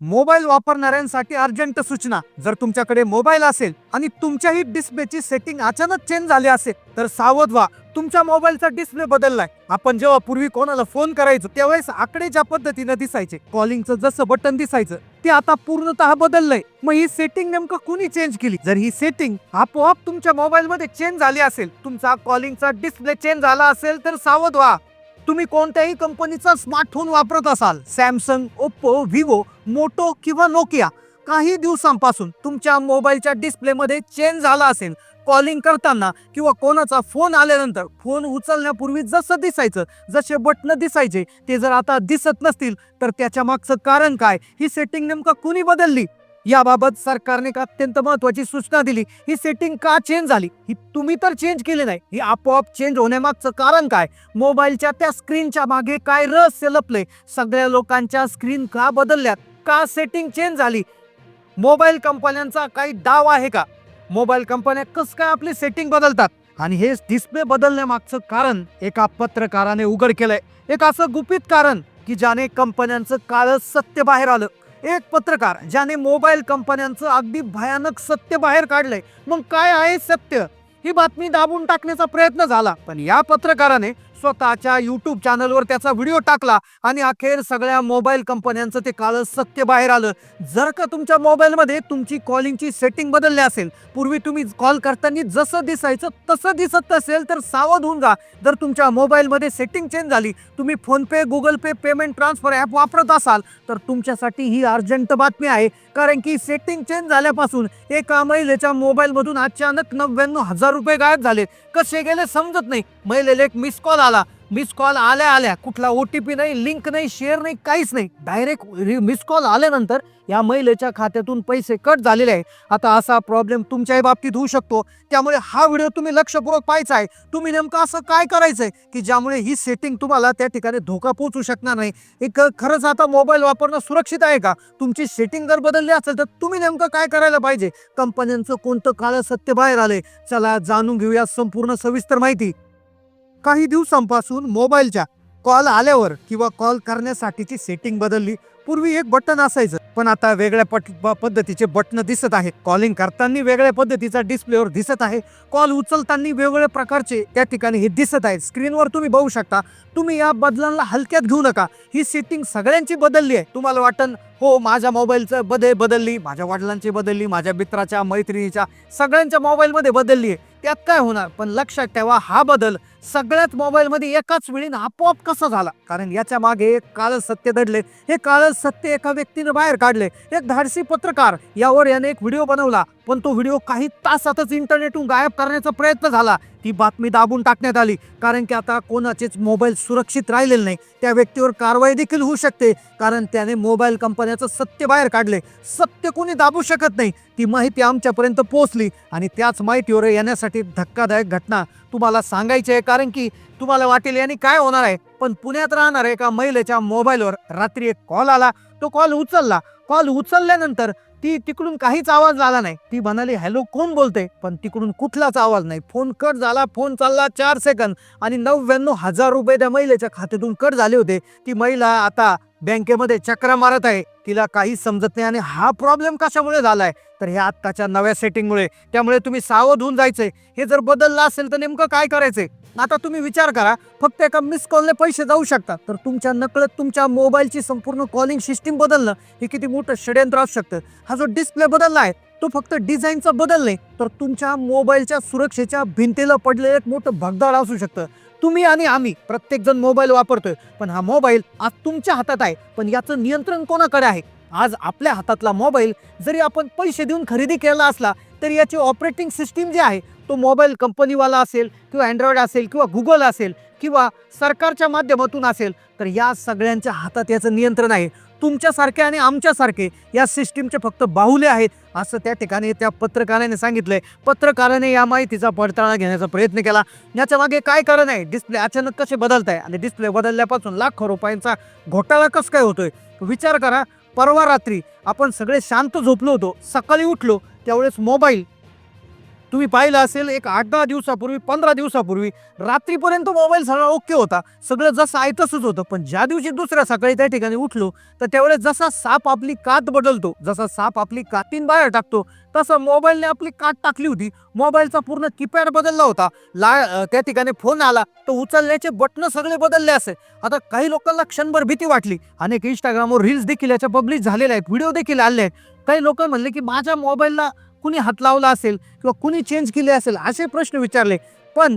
Mobile वापरणाऱ्यांसाठी urgent सूचना. जर तुमच्याकडे मोबाईल असेल आणि तुमच्याही डिस्प्लेची सेटिंग अचानक चेंज झाली असेल तर सावध व्हा. तुमच्या मोबाईलचा डिस्प्ले बदललाय. आपण जेव्हा पूर्वी कोणाला फोन करायचो त्यावेळेस आकडे ज्या पद्धतीनं दिसायचे कॉलिंगचं जसं बटन दिसायचं ते आता पूर्णतः बदललंय. मग ही सेटिंग नेमकं कुणी चेंज केली? जर ही सेटिंग आपोआप तुमच्या मोबाईल मध्ये चेंज झाली असेल तुमचा कॉलिंगचा डिस्प्ले चेंज झाला असेल तर सावध व्हा. तुम्ही कोणत्याही कंपनीचा स्मार्टफोन वापरत असाल सॅमसंग ओप्पो व्हिवो मोटो किंवा नोकिया काही दिवसांपासून तुमच्या मोबाईलच्या डिस्प्लेमध्ये चेंज झाला असेल कॉलिंग करताना किंवा कोणाचा फोन आल्यानंतर फोन उचलण्यापूर्वी जसं दिसायचं जसे बटणं दिसायचे ते जर आता दिसत नसतील तर त्याच्या मागचं कारण काय? ही सेटिंग नेमकं कुणी बदलली? याबाबत सरकारने एक अत्यंत महत्वाची सूचना दिली. ही सेटिंग का चेंज झाली? ही तुम्ही तर चेंज केली नाही. ही आपोआप चेंज होण्यामागचं कारण काय? मोबाईलच्या त्या स्क्रीनच्या मागे काय रहस्य लपले सगळ्या लोकांच्या स्क्रीन का बदलल्यात? का सेटिंग चेंज झाली? मोबाईल कंपन्यांचा काही डाव आहे का? मोबाईल कंपन्या कस काय आपली सेटिंग बदलतात? आणि हे डिस्प्ले बदलण्यामागचं कारण एका पत्रकाराने उघड केलंय. एक असं गुपित कारण की ज्याने कंपन्यांचं काळं सत्य बाहेर आलं. एक पत्रकार ज्याने मोबाईल कंपन्यांचं अगदी भयानक सत्य बाहेर काढलंय. मग काय आहे सत्य? ही बातमी दाबून टाकण्याचा प्रयत्न झाला. पण या पत्रकाराने स्वतःच्या यूट्यूब चॅनलवर त्याचा व्हिडिओ टाकला आणि अखेर सगळ्या मोबाईल कंपन्यांचं ते काळं सत्य बाहेर आलं. जर का तुमच्या मोबाईलमध्ये तुमची कॉलिंगची सेटिंग बदलली असेल पूर्वी तुम्ही कॉल करताना जसं दिसायचं तसं दिसत असेल तर सावध होऊन जा. जर तुमच्या मोबाईलमध्ये सेटिंग चेंज झाली तुम्ही PhonePe Google pay payment transfer app वापरत असाल तर तुमच्यासाठी ही अर्जंट बातमी आहे. कारण की सेटिंग चेंज झाल्यापासून एका महिलेच्या मोबाईलमधून अचानक नव्याण्णव हजार रुपये गायब झाले. कसे गेले समजत नाही. महिलेला एक मिस कॉल आला. मिस कॉल आल्या आल्या. कुठला ओ टी पी नाही लिंक नाही शेअर नाही काहीच नाही. डायरेक्ट मिस कॉल आल्यानंतर या महिलेच्या खात्यातून पैसे कट झालेले आहे आता असा प्रॉब्लेम तुमच्याही बाबतीत होऊ शकतो. त्यामुळे हा व्हिडिओ तुम्ही लक्षपूर्वक पाहायचा आहे. तुम्ही नेमकं असं काय करायचं आहे की ज्यामुळे ही सेटिंग तुम्हाला त्या ठिकाणी धोका पोहोचू शकणार नाही? एक खरंच आता मोबाईल वापरणं सुरक्षित आहे का? तुमची सेटिंग जर बदलली असेल तर तुम्ही नेमकं काय करायला पाहिजे? कंपन्यांचं कोणतं काळं सत्य बाहेर आले चला जाणून घेऊया संपूर्ण सविस्तर माहिती. काही दिवसांपासून मोबाईलच्या कॉल आल्यावर किंवा कॉल करण्यासाठीची सेटिंग बदलली. पूर्वी एक बटन असायचं पण आता वेगळ्या पट प- पद्धतीचे बटन दिसत आहे. कॉलिंग करताना वेगळ्या पद्धतीचा डिस्प्लेवर दिसत आहे. कॉल उचलताना वेगवेगळ्या प्रकारचे त्या ठिकाणी हे दिसत आहे स्क्रीनवर तुम्ही बघू शकता तुम्ही या बदलांना हलक्यात घेऊ नका. ही सेटिंग सगळ्यांची बदलली आहे. तुम्हाला वाटन हो माझ्या मोबाईलचं बदल बदलली माझ्या वडिलांची बदलली माझ्या मित्राच्या मैत्रिणीच्या सगळ्यांच्या मोबाईलमध्ये बदलली आहे. त्यात काय होणार? पण लक्षात ठेवा हा बदल सगळ्याच मोबाईलमध्ये एकाच वेळी आपोआप कसा झाला? कारण याच्या मागे एक काळ सत्य दडले हे काळ सत्य एका व्यक्तीने बाहेर काढले. एक धाडसी पत्रकार यावर याने एक व्हिडिओ बनवला. पण तो व्हिडिओ काही तासातच इंटरनेटहून गायब करण्याचा प्रयत्न झाला. ती बातमी दाबून टाकण्यात आली. कारण की आता कोणाचेच मोबाईल सुरक्षित राहिलेले नाही. त्या व्यक्तीवर कारवाई देखील होऊ शकते. कारण त्याने मोबाईल कंपन्याचं सत्य बाहेर काढले. सत्य कोणी दाबू शकत नाही. ती माहिती आमच्यापर्यंत पोहोचली. आणि त्याच माहितीवर येण्यासाठी धक्कादायक घटना तुम्हाला सांगायची आहे. कारण की तुम्हाला वाटेल यांनी काय होणार आहे? पण पुण्यात राहणार एका महिलेच्या मोबाईलवर रात्री एक कॉल आला. तो कॉल उचलला. कॉल उचलल्यानंतर ती तिकडून काहीच आवाज आला नाही. ती म्हणाली हॅलो कोण बोलते पण तिकडून कुठलाच आवाज नाही. फोन कट झाला फोन चालला चार सेकंद आणि नव्याण्णव हजार रुपये त्या महिलेच्या खात्यातून कट झाले होते. ती महिला आता बँकेमध्ये चक्र मारत आहे. तिला काही समजत नाही आणि हा प्रॉब्लेम कशामुळे झालाय? तर हे आत्ताच्या नव्या सेटिंगमुळे त्यामुळे तुम्ही सावध होऊन जायचंय. हे जर बदललं असेल तर नेमकं काय करायचंय? आता तुम्ही विचार करा. फक्त एका मिस कॉलने पैसे जाऊ शकतात. तर तुमच्या नकळत तुमच्या मोबाईलची संपूर्ण कॉलिंग सिस्टीम बदलणं हे किती मोठं षड्यंत्र असू शकतं. हा जो डिस्प्ले बदलला आहे तो फक्त डिझाईनचा बदल नाही तर तुमच्या मोबाईलच्या सुरक्षेच्या भिंतीला पडलेलं एक मोठं भगदाड असू शकतं. तुम्ही आणि आम्ही प्रत्येकजण मोबाईल वापरतोय पण हा मोबाईल आज तुमच्या हातात आहे पण याचं नियंत्रण कोणाकडे आहे? आज आपल्या हातातला मोबाईल जरी आपण पैसे देऊन खरेदी केला असला तरी याची ऑपरेटिंग सिस्टीम जी आहे तो मोबाईल कंपनीवाला असेल किंवा अँड्रॉइड असेल किंवा गुगल असेल किंवा सरकारच्या माध्यमातून असेल तर या सगळ्यांच्या हातात याचं नियंत्रण आहे. तुमच्यासारखे आणि आमच्यासारखे या सिस्टीमचे फक्त बाहुले आहेत असं त्या ठिकाणी त्या पत्रकाराने सांगितलंय. पत्रकाराने या माहितीचा पडताळा घेण्याचा प्रयत्न केला. याच्या मागे काय कारण आहे? डिस्प्ले अचानक कसे बदलत आहे आणि डिस्प्ले बदलल्यापासून लाखो रुपयांचा घोटाळा कसं काय होतोय? विचार करा परवा रात्री आपण सगळे शांत झोपलो होतो. सकाळी उठलो त्यावेळेस मोबाईल तुम्ही पाहिलं असेल एक आठ दहा दिवसापूर्वी पंधरा दिवसापूर्वी रात्रीपर्यंत मोबाईल सगळा ओके होता. सगळं जसं आहे तसंच होतं. पण ज्या दिवशी दुसऱ्या सकाळी त्या ठिकाणी उठलो तर त्यावेळेस जसा साप आपली कात बदलतो जसा साप आपली कातीन बाहेर टाकतो तसं मोबाईलने आपली कात टाकली होती. मोबाईलचा पूर्ण कीपॅड बदलला होता. ला त्या ठिकाणी फोन आला तर उचलण्याचे बटणं सगळे बदलले असे. आता काही लोकांना क्षणभर भीती वाटली. अनेक इंस्टाग्रामवर रील्स देखील याच्या पब्लिश झालेल्या आहेत व्हिडिओ देखील आले आहेत. काही लोक म्हणले की माझ्या मोबाईलला कुणी हात लावला असेल किंवा कुणी चेंज केले असेल असे प्रश्न विचारले. पण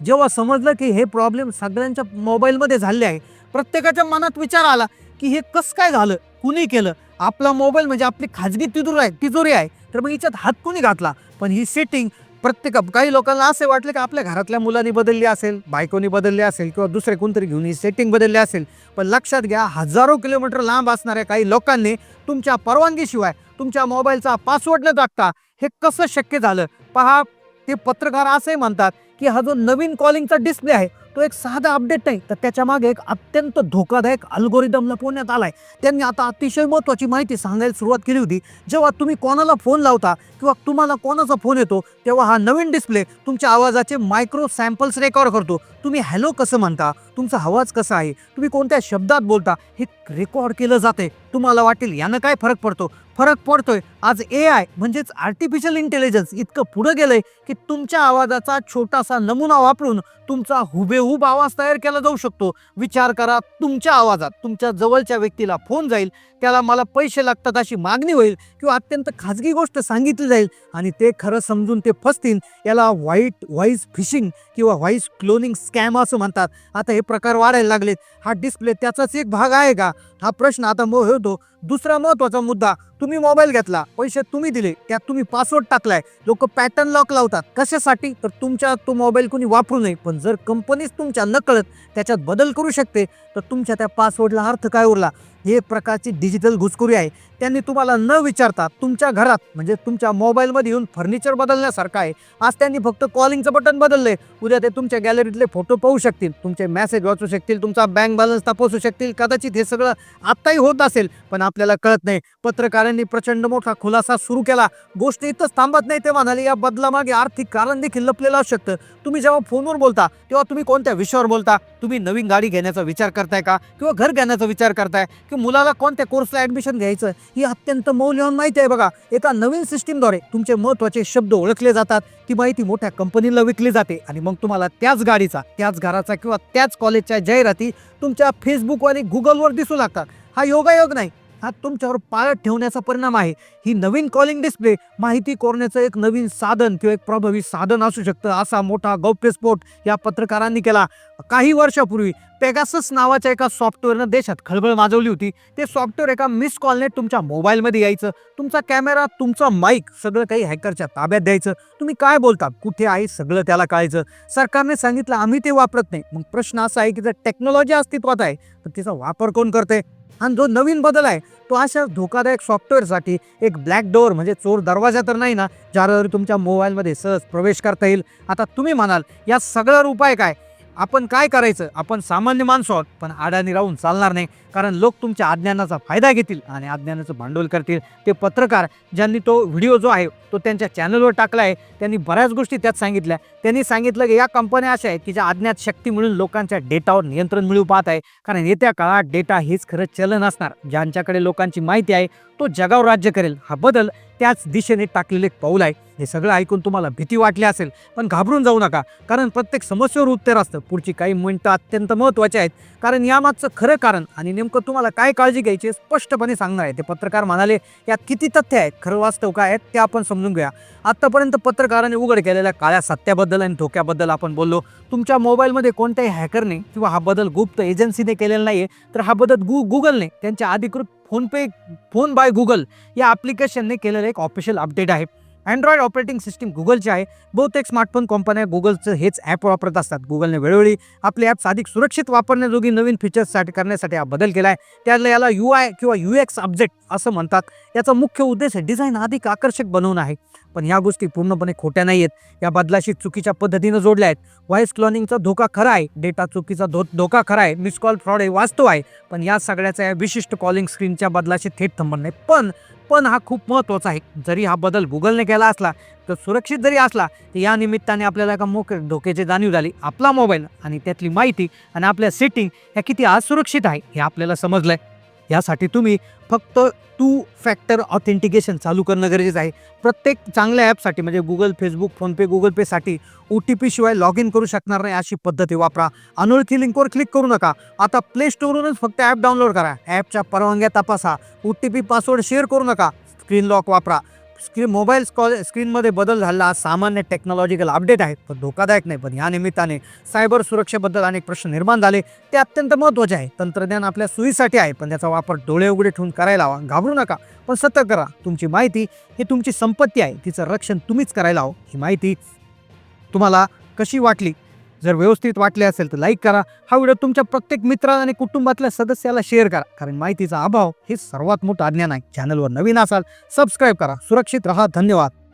जेव्हा समजलं की हे प्रॉब्लेम सगळ्यांच्या मोबाईलमध्ये झाले आहे प्रत्येकाच्या मनात विचार आला की हे कसं काय झालं कुणी केलं? आपला मोबाईल म्हणजे आपली खाजगी तिजोरी आहे तिजोरी आहे. तर मग हिच्यात हात कुणी घातला? पण ही सेटिंग प्रत्येक काही लोकांना असे वाटले की आपल्या घरातल्या मुलांनी बदलली असेल बायकोनी बदलली असेल किंवा दुसरे कोणतरी घेऊन ही सेटिंग बदलली असेल. पण लक्षात घ्या हजारो किलोमीटर लांब असणाऱ्या काही लोकांनी तुमच्या परवानगीशिवाय तुमच्या मोबाईलचा पासवर्ड न टाकता हे कसं शक्य झालं? पहा ते पत्रकार असे म्हणतात की हा जो नवीन कॉलिंगचा डिस्प्ले आहे तो एक साधा अपडेट नाही तर त्याच्यामागे एक अत्यंत धोकादायक अल्गोरिदम लपवण्यात आलाय. त्यांनी आता अतिशय महत्त्वाची माहिती सांगायला सुरुवात केली होती. जेव्हा तुम्ही कोणाला फोन लावता किंवा तुम्हाला कोणाचा फोन येतो तेव्हा हा नवीन डिस्प्ले तुमच्या आवाजाचे मायक्रो सॅम्पल्स रेकॉर्ड करतो. तुम्ही हॅलो कसं म्हणता? तुमचा आवाज कसा आहे? तुम्ही कोणत्या शब्दात बोलता? हे रेकॉर्ड केलं जाते तुम्हाला वाटेल यानं काय फरक पडतो? फरक पडतोय. आज ए आय म्हणजेच आर्टिफिशियल इंटेलिजन्स इतकं पुढं गेलंय की तुमच्या आवाजाचा छोटासा नमुना वापरून तुमचा हुबेहूब आवाज तयार केला जाऊ शकतो. विचार करा तुमच्या आवाजात. तुमच्या जवळच्या व्यक्तीला फोन जाईल. त्याला मला पैसे लागतात अशी मागणी होईल किंवा अत्यंत खाजगी गोष्ट सांगितली जाईल आणि ते खरं समजून ते फसतील. याला व्हाईट व्हॉईस फिशिंग किंवा व्हाईस क्लोनिंग स्कॅम असं म्हणतात. आता हे प्रकार वाढायला लागलेत. हा डिस्प्ले त्याचाच एक भाग आहे का? हा प्रश्न आता मग होतो दुसरा महत्त्वाचा मुद्दा तुम्ही मोबाईल घेतला पैसे तुम्ही दिले त्यात तुम्ही पासवर्ड टाकलाय. लोक पॅटर्न लॉक लावतात. कशासाठी? तर तुमच्या तो मोबाईल कोणी वापरू नये पण जर कंपनीच तुमच्या नकळत त्याच्यात बदल करू शकते तर तुमच्या त्या पासवर्डला अर्थ काय उरला? हे प्रकारची डिजिटल घुसखोरी आहे. त्यांनी तुम्हाला न विचारता तुमच्या घरात म्हणजे तुमच्या मोबाईलमध्ये येऊन फर्निचर बदलण्यासारखं आहे. आज त्यांनी फक्त कॉलिंगचं बटन बदललंय. उद्या ते तुमच्या गॅलरीतले फोटो पाहू शकतील. तुमचे मेसेज वाचू शकतील. तुमचा बँक बॅलन्स तपासू शकतील. कदाचित हे सगळं आत्ताही होत असेल पण आपल्याला कळत नाही. पत्रकारांनी प्रचंड मोठा खुलासा सुरू केला. गोष्ट इथंच थांबत नाही ते म्हणाले या बदलामागे आर्थिक कारण देखील लपलेलं असू शकतं. तुम्ही जेव्हा फोनवर बोलता तेव्हा तुम्ही कोणत्या विषयावर बोलता? तुम्ही नवीन गाडी घेण्याचा विचार करताय का? किंवा घर घेण्याचा विचार करताय? की मुलाला कोणत्या कोर्सला ऍडमिशन घ्यायचं? ही अत्यंत मौल्यवान माहिती आहे बघा. एका नवीन सिस्टीमद्वारे तुमचे महत्त्वाचे शब्द ओळखले जातात. ती माहिती मोठ्या कंपनीला विकली जाते. आणि मग तुम्हाला त्याच गाडीचा त्याच घराचा किंवा त्याच कॉलेजच्या जाहिराती तुमच्या फेसबुक आणि गुगलवर दिसू लागतात. हा योगायोग नाही. हा तुमच्यावर पाळत ठेवण्याचा परिणाम आहे. ही नवीन कॉलिंग डिस्प्ले माहिती कोरण्याचं एक नवीन साधन किंवा एक प्रभावी साधन असू शकतं. असा मोठा गौप्यस्फोट या पत्रकारांनी केला. काही वर्षापूर्वी पेगासस नावाच्या एका सॉफ्टवेअरनं देशात खळबळ माजवली होती. ते सॉफ्टवेअर एका मिस कॉलने तुमच्या मोबाईलमध्ये यायचं. तुमचा कॅमेरा तुमचा माईक सगळं काही हॅकरच्या ताब्यात द्यायचं. तुम्ही काय बोलता? कुठे आहे सगळं त्याला कळायचं? सरकारने सांगितलं आम्ही ते वापरत नाही. मग प्रश्न असा आहे की जर टेक्नॉलॉजी अस्तित्वात आहे तर तिचा वापर कोण करते आणि जो नवीन बदल आहे तो अशा धोकादायक सॉफ्टवेअरसाठी एक ब्लॅक डोअर म्हणजे चोर दरवाजा तर नाही ना ज्याद्वारे तुमच्या मोबाईलमध्ये सहज प्रवेश करता येईल. आता तुम्ही म्हणाल या सगळ्यावर उपाय काय? आपण काय करायचं? आपण सामान्य माणसो आहोत पण अडाणी राहून चालणार नाही. कारण लोक तुमच्या अज्ञानाचा फायदा घेतील आणि अज्ञानाचं भांडवल करतील. ते पत्रकार ज्यांनी तो व्हिडिओ जो आहे तो त्यांच्या चॅनलवर टाकला आहे त्यांनी बऱ्याच गोष्टी त्यात सांगितल्या. त्यांनी सांगितलं की या कंपन्या अशा आहेत की ज्या अज्ञात शक्ती मिळून लोकांच्या डेटावर नियंत्रण मिळू पाहत आहे. कारण येत्या काळात डेटा हेच खरं चलन असणार. ज्यांच्याकडे लोकांची माहिती आहे तो जगावर राज्य करेल. हा बदल त्याच दिशेने टाकलेले एक पाऊल आहे. हे सगळं ऐकून तुम्हाला भीती वाटली असेल पण घाबरून जाऊ नका. कारण प्रत्येक समस्येवर उत्तर असतं. पुढची काही मिनटं अत्यंत महत्त्वाची आहेत. कारण यामागचं खरं कारण आणि नेमकं तुम्हाला काय काळजी घ्यायची आहे स्पष्टपणे सांगणार आहे. ते पत्रकार म्हणाले यात किती तथ्य आहेत? खरं वास्तव काय आहेत? ते आपण समजून घ्या आत्तापर्यंत पत्रकारांनी उघड केलेल्या काळ्या सत्याबद्दल आणि धोक्याबद्दल आपण बोललो. तुमच्या मोबाईलमध्ये कोणत्याही हॅकरने किंवा हा बदल गुप्त एजन्सीने केलेला नाही आहे तर हा बदल गु गुगलने त्यांच्या अधिकृत फोनपे फोन बाय गुगल या ॲप्लिकेशनने केलेलं एक ऑफिशियल अपडेट आहे. अँड्रॉइड ऑपरेटिंग सिस्टीम गुगलचे आहे. बहुतेक स्मार्टफोन कंपन्या गुगलचं हेच ॲप वापरत असतात. गुगलने वेळोवेळी आपले ॲप्स अधिक सुरक्षित वापरण्याजोगी नवीन फीचर्ससाठी करण्यासाठी हा बदल केला आहे त्याला याला यू आय किंवा यू एक्स ऑब्जेक्ट असं म्हणतात. याचा मुख्य उद्देश डिझाईन अधिक आकर्षक बनवणं आहे. पण या गोष्टी पूर्णपणे खोट्या नाही आहेत या बदलाशी चुकीच्या पद्धतीनं जोडल्या आहेत. व्हॉइस क्लॉनिंगचा धोका खरा आहे. डेटा चुकीचा धो धोका खरा आहे. मिस कॉल फ्रॉड हे वास्तव आहे. पण या सगळ्याचा या विशिष्ट कॉलिंग स्क्रीनच्या बदलाशी थेट संबंध नाही. पण पण हा खूप महत्त्वाचा आहे. जरी हा बदल गुगलने केला असला तर सुरक्षित जरी असला तर या निमित्ताने आपल्याला एका मोक धोक्याची जाणीव झाली. आपला मोबाईल आणि त्यातली माहिती आणि आपल्या सेटिंग ह्या किती असुरक्षित आहे हे आपल्याला समजलं आहे यासाठी तुम्ही फक्त टू फॅक्टर ऑथेंटिकेशन चालू करणं गरजेचं आहे. प्रत्येक चांगल्या ॲपसाठी म्हणजे गुगल फेसबुक फोनपे गुगल पेसाठी ओ टी पी शिवाय लॉग इन करू शकणार नाही अशी पद्धती वापरा. अनोळखी लिंकवर क्लिक करू नका. आता प्ले स्टोरवरूनच फक्त ॲप डाउनलोड करा. ॲपच्या परवानग्या तपासा. O T P password share करू नका. स्क्रीन लॉक वापरा. स्क्रीन मोबाईल स्कॉल स्क्रीनमध्ये बदल झाला. सामान्य टेक्नॉलॉजिकल अपडेट आहे पण धोकादायक नाही. पण या निमित्ताने सायबर सुरक्षेबद्दल अनेक प्रश्न निर्माण झाले. ते अत्यंत महत्त्वाचे आहे. तंत्रज्ञान आपल्या सोयीसाठी आहे पण त्याचा वापर डोळे उघडे ठेवून करायला हवा. घाबरू नका पण सतर्क करा तुमची माहिती ही तुमची संपत्ती आहे. तिचं रक्षण तुम्हीच करायला हवं. ही माहिती तुम्हाला कशी वाटली? जर व्यवस्थित वाटले असेल तर लाईक करा. हा व्हिडिओ तुमच्या प्रत्येक मित्राला आणि कुटुंबातल्या सदस्याला शेअर करा. कारण माहितीचा अभाव हे सर्वात मोठं अज्ञान आहे. चॅनलवर नवीन असाल सबस्क्राईब करा. सुरक्षित रहा. धन्यवाद.